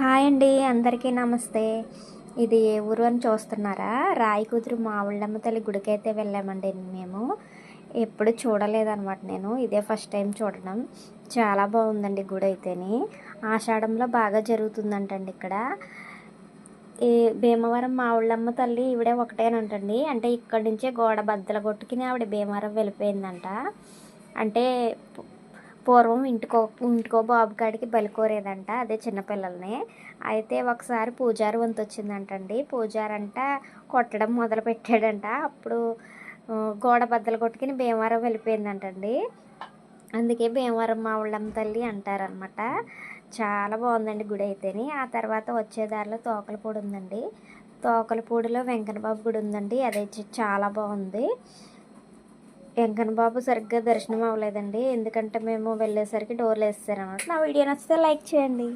Hi అండి అందరికీ నమస్తే. ఇది ఏ ఊరు అని చూస్తున్నారా? రాయి కుదురు మావుళ్ళమ్మ తల్లి గుడికైతే వెళ్ళామండి మేము. ఎప్పుడు చూడలేదన్నమాట నేను. ఇదే ఫస్ట్ టైం చూడడం. చాలా బాగుందండి గుడి అయితేని. ఆషాఢంలో బాగా జరుగుతుందంటండి ఇక్కడ. ఈ భీమవరం మావుళ్ళమ్మ తల్లి ఈవిడే ఒకటేనంటండి. అంటే ఇక్కడి నుంచే గోడ బద్దల కొట్టుకుని ఆవిడ భీమవరం వెళ్ళిపోయిందంట. అంటే పూర్వం ఇంటికో ఇంటికో బాబు కాడికి బలికోరేదంట అదే చిన్నపిల్లల్ని అయితే ఒకసారి పూజారి వంతు వచ్చిందంటండి పూజారి అంట కొట్టడం మొదలు పెట్టాడంట అప్పుడు గోడ బద్దలు కొట్టుకుని భీమవరం వెళ్ళిపోయిందంటండి. అందుకే భీమవరం మా ఊళ్ళమ్మ తల్లి అంటారనమాట చాలా బాగుందండి గుడి అయితేని. ఆ తర్వాత వచ్చే దారిలో తోకలపూడి ఉందండి తోకలపూడిలో వెంకటబాబు గుడి ఉందండి అదైతే చాలా బాగుంది. వెంకన్నబాబు సరిగ్గా దర్శనం అవ్వలేదండి. ఎందుకంటే మేము వెళ్ళేసరికి డోర్లు వేస్తారనమాట నా వీడియో నచ్చితే లైక్ చేయండి.